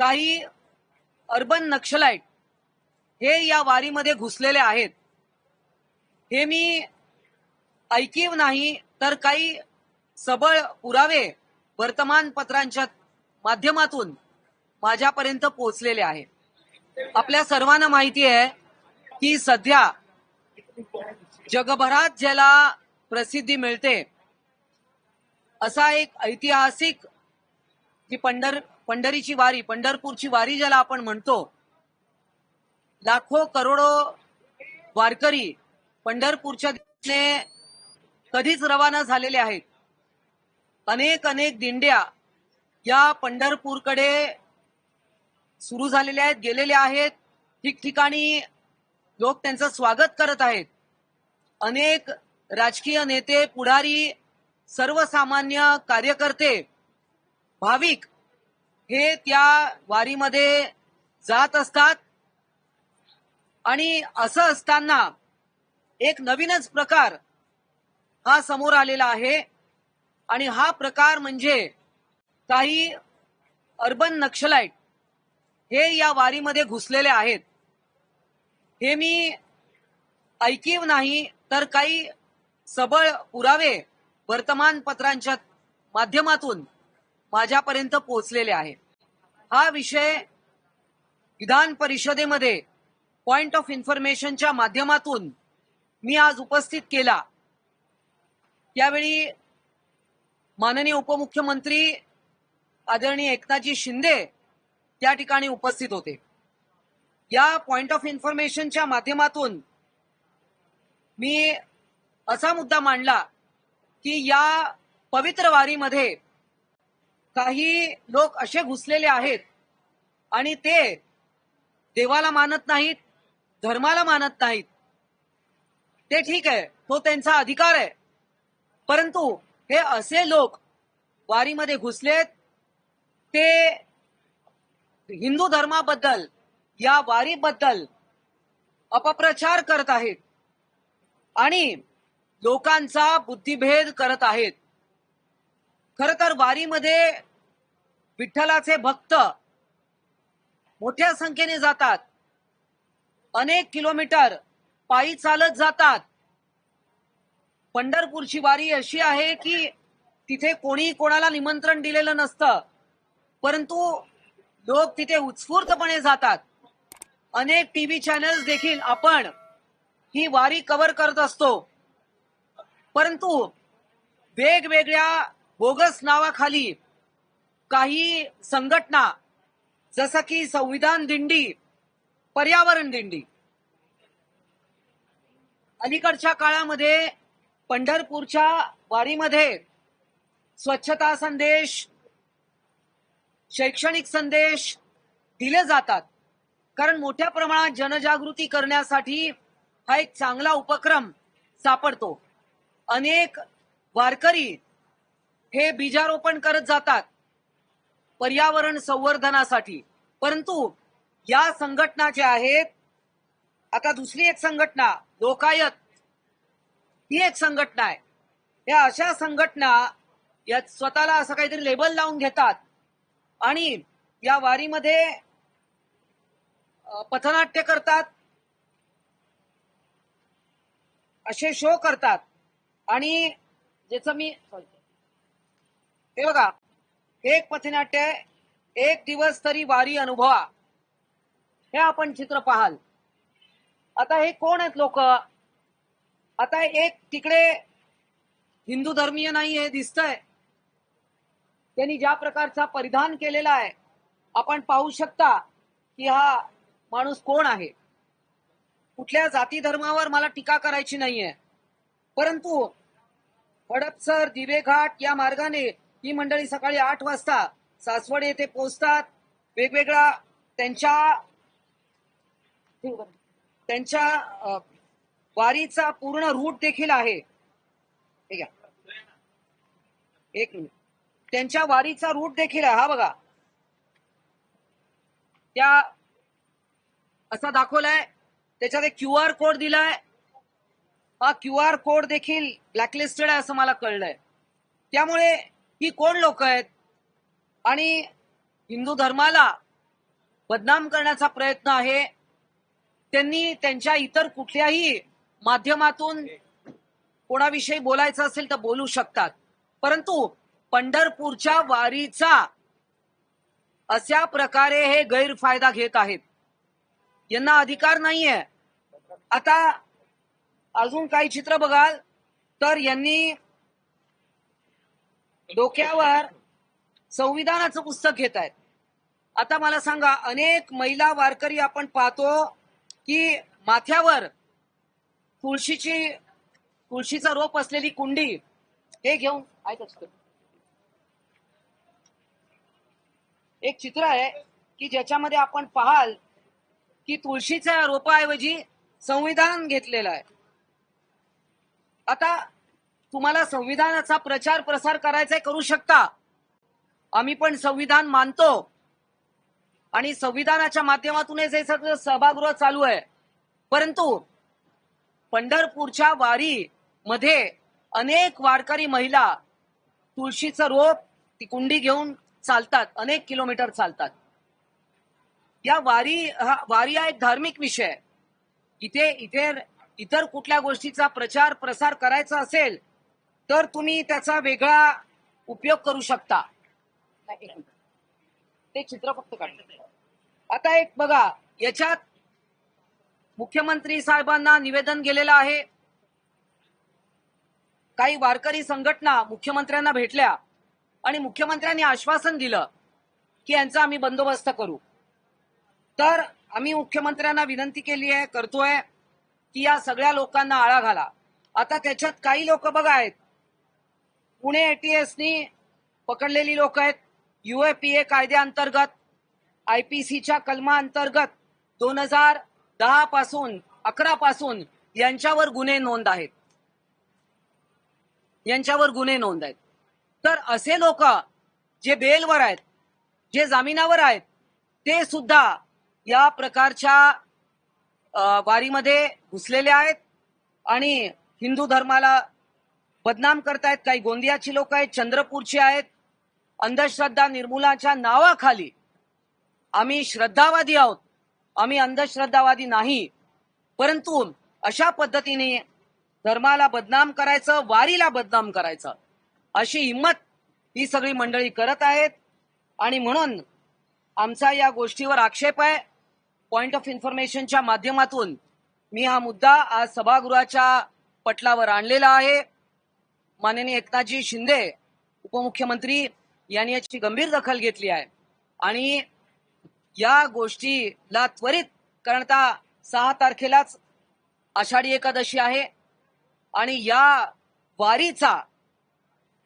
काही अर्बन नक्षलाईट हे या वारीमध्ये घुसलेले आहेत. हे मी ऐकीव नाही तर काही सबळ पुरावे वर्तमानपत्रांच्या माध्यमातून माझ्यापर्यंत पोहोचलेले आहेत आपल्या सर्वांना माहिती आहे की सध्या जगभरात ज्याला प्रसिद्धी मिळते असा एक ऐतिहासिक जी पंढर पंढरीची वारी पंढरपूरची वारी ज्याला आपण म्हणतो. लाखो करोडो वारकरी पंढरपूरच्या दिशेने कधीच रवाना झालेले आहेत. अनेक अनेक दिंड्या या पंढरपूरकडे सुरू झालेल्या आहेत गेलेल्या आहेत. ठिकठिकाणी लोक त्यांचं स्वागत करत आहेत. अनेक राजकीय नेते पुढारी सर्वसामान्य कार्यकर्ते भाविक हे त्या वारीमध्ये जात असतात. आणि असं असताना एक नवीनच प्रकार हा समोर आलेला आहे. आणि हा प्रकार म्हणजे काही अर्बन नक्षलाईट हे या वारीमध्ये घुसलेले आहेत. हे मी ऐकीव नाही तर काही सबळ पुरावे वर्तमानपत्रांच्या माध्यमातून माझ्यापर्यंत पोहोचलेले आहेत. हा विषय विधान परिषदेमध्ये पॉइंट ऑफ इन्फॉर्मेशनच्या माध्यमातून मी आज उपस्थित केला. त्यावेळी माननीय उपमुख्यमंत्री आदरणीय एकनाथजी शिंदे त्या ठिकाणी उपस्थित होते. या पॉइंट ऑफ इन्फॉर्मेशनच्या माध्यमातून मी असा मुद्दा मांडला की या पवित्र वारीमध्ये काही लोक असे घुसलेले आहेत आणि ते देवाला मानत नाहीत धर्माला मानत नाहीत. ते ठीक आहे तो त्यांचा अधिकार आहे. परंतु हे असे लोक वारीमध्ये घुसलेत ते हिंदू धर्माबद्दल या वारीबद्दल अपप्रचार करत आहेत आणि लोकांचा बुद्धिभेद करत आहेत. खर तर वारीमध्ये विठ्ठलाचे भक्त मोठ्या संख्येने जातात. अनेक किलोमीटर पायी चालत जातात. पंढरपूरची वारी अशी आहे की तिथे कोणी कोणाला निमंत्रण दिलेलं नसतं. परंतु लोक तिथे उत्स्फूर्तपणे जातात. अनेक टीव्ही चॅनल्स देखील आपण ही वारी कव्हर करत असतो. परंतु वेगवेगळ्या बोगस नावाखाली काही संघटना जसं की संविधान दिंडी पर्यावरण दिंडी. अलीकडच्या काळामध्ये पंढरपूरच्या वारीमध्ये स्वच्छता संदेश शैक्षणिक संदेश दिले जातात. कारण मोठ्या प्रमाणात जनजागृती करण्यासाठी हा एक चांगला उपक्रम सापडतो. अनेक वारकरी हे बीजारोपण करत जातात पर्यावरण संवर्धनासाठी. परंतु या संघटना ज्या आहेत आता दुसरी एक संघटना लोकायत ही एक संघटना आहे. या अशा संघटना या स्वतःला असं काहीतरी लेबल लावून घेतात आणि या वारीमध्ये पथनाट्य करतात असे शो करतात. आणि ज्याचं मी हे बघा एक पथनाट्य एक दिवस तरी वारी अनुभवा. हे आपण चित्र पाहाल. आता हे कोण आहेत लोक? आता एक तिकडे हिंदू धर्मीय नाही हे दिसतंय. त्यांनी ज्या प्रकारचा परिधान केलेला आहे आपण पाहू शकता की हा माणूस कोण आहे. कुठल्या जाती धर्मावर मला टीका करायची नाहीये. परंतु हडपसर दिवेघाट या मार्गाने ही मंडळी सकाळी आठ वाजता सासवड येथे पोहोचतात. वेगवेगळ्या त्यांच्या त्यांच्या वारीचा पूर्ण रूट देखील आहे. ठीक आहे एक मिनिट. त्यांच्या वारीचा रूट देखील आहे. हा बघा. त्या असा दाखवलाय. त्याच्यात एक क्यू आर कोड दिलाय. हा क्यू आर कोड देखील ब्लॅकलिस्टेड आहे असं मला कळलंय. त्यामुळे ही कोण लोक आहेत? आणि हिंदू धर्माला बदनाम करण्याचा प्रयत्न आहे. त्यांनी त्यांच्या इतर कुठल्याही माध्यमातून कोणाविषयी बोलायचं असेल तर बोलू शकतात. परंतु पंढरपूरच्या वारीचा अशा प्रकारे हे गैरफायदा घेत आहेत. यांना अधिकार नाहीये. आता अजून काही चित्र बघाल. तर यांनी डोक्यावर संविधानाचं पुस्तक घेत आहेत. आता मला सांगा अनेक महिला वारकरी आपण पाहतो की माथ्यावर तुळशीची तुळशीचा रोप असलेली कुंडी हे घेऊन एक चित्र आहे की ज्याच्यामध्ये आपण पाहाल की तुळशीच्या रोपाऐवजी संविधान घेतलेलं आहे. आता तुम्हाला संविधानाचा प्रचार प्रसार करायचा करू शकता. आम्ही पण संविधान मानतो. आणि संविधानाच्या माध्यमातूनच हे सगळं सभागृह चालू आहे. परंतु पंढरपूरच्या वारी मध्ये अनेक वारकरी महिला तुळशीचं रोप ती कुंडी घेऊन चालतात. अनेक किलोमीटर चालतात. या वारी हा वारी हा एक धार्मिक विषय इथे इथे इतर कुठल्या गोष्टीचा प्रचार प्रसार करायचा असेल तर तुम्ही त्याचा वेगळा उपयोग करू शकता. ते चित्र फक्त काढलं आता एक बघा याच्यात मुख्यमंत्री साहेबांना निवेदन गेलेलं आहे. काही वारकरी संघटना मुख्यमंत्र्यांना भेटल्या आणि मुख्यमंत्र्यांनी आश्वासन दिलं की यांचा आम्ही बंदोबस्त करू. तर आम्ही मुख्यमंत्र्यांना विनंती केली आहे करतोय की या सगळ्या लोकांना आळा घाला. आता त्याच्यात काही लोक बघा आहेत. पुणे एटीएसनी पकडलेली लोक आहेत. युएपीए कायद्याअंतर्गत आय पी सीच्या कलमा अंतर्गत दोन हजार दहा पासून अकरा पासून यांच्यावर गुन्हे नोंद आहेत. यांच्यावर गुन्हे नोंद आहेत. तर असे लोक जे बेलवर आहेत जे जामिनावर आहेत ते सुद्धा या प्रकारच्या वारीमध्ये घुसलेले आहेत आणि हिंदू धर्माला बदनाम करतायत काही गोंदियाची लोक आहेत चंद्रपूरची आहेत अंधश्रद्धा निर्मूलाच्या नावाखाली आम्ही श्रद्धावादी आहोत. आम्ही अंधश्रद्धावादी नाही. परंतु अशा पद्धतीने धर्माला बदनाम करायचं वारीला बदनाम करायचं अशी हिंमत ही सगळी मंडळी करत आहेत. आणि म्हणून आमचा या गोष्टीवर आक्षेप आहे. पॉइंट ऑफ इन्फॉर्मेशनच्या माध्यमातून मी हा मुद्दा आज सभागृहाच्या पटलावर आणलेला आहे. माननीय एकनाथजी शिंदे उपमुख्यमंत्री यांनी याची गंभीर दखल घेतली आहे. आणि या गोष्टीला त्वरित कारण आता सहा तारखेलाच आषाढी एकादशी आहे आणि या वारीचा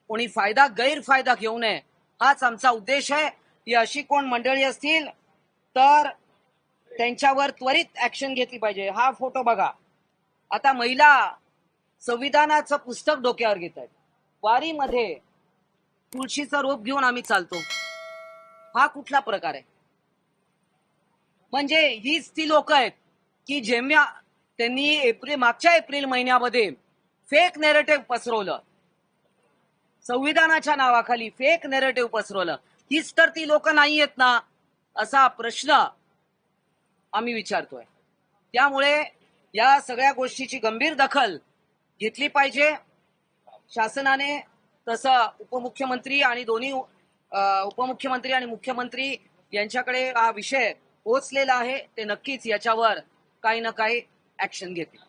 कोणी फायदा गैरफायदा घेऊ नये हाच आमचा उद्देश आहे. ही अशी कोण मंडळी असतील तर त्यांच्यावर त्वरित ऍक्शन घेतली पाहिजे. हा फोटो बघा. आता महिला संविधानाचं पुस्तक डोक्यावर घेत आहेत वारीमध्ये तुळशीचा रोप घेऊन आम्ही चालतो. हा कुठला प्रकार आहे? म्हणजे हीच ती लोक आहेत की जेव्हा त्यांनी एप्रिल मागच्या एप्रिल महिन्यामध्ये फेक नेरेटिव्ह पसरवलं. संविधानाच्या नावाखाली फेक नेरेटिव्ह पसरवलं. हीच तर ती लोक नाही आहेत ना असा प्रश्न आम्ही विचारतोय. त्यामुळे या सगळ्या गोष्टीची गंभीर दखल घेतली पाहिजे. शासनाने तसं उपमुख्यमंत्री आणि दोन्ही उपमुख्यमंत्री आणि मुख्यमंत्री यांच्याकडे हा विषय पोहोचलेला आहे. ते नक्कीच याच्यावर काही ना काही ऍक्शन घेतील.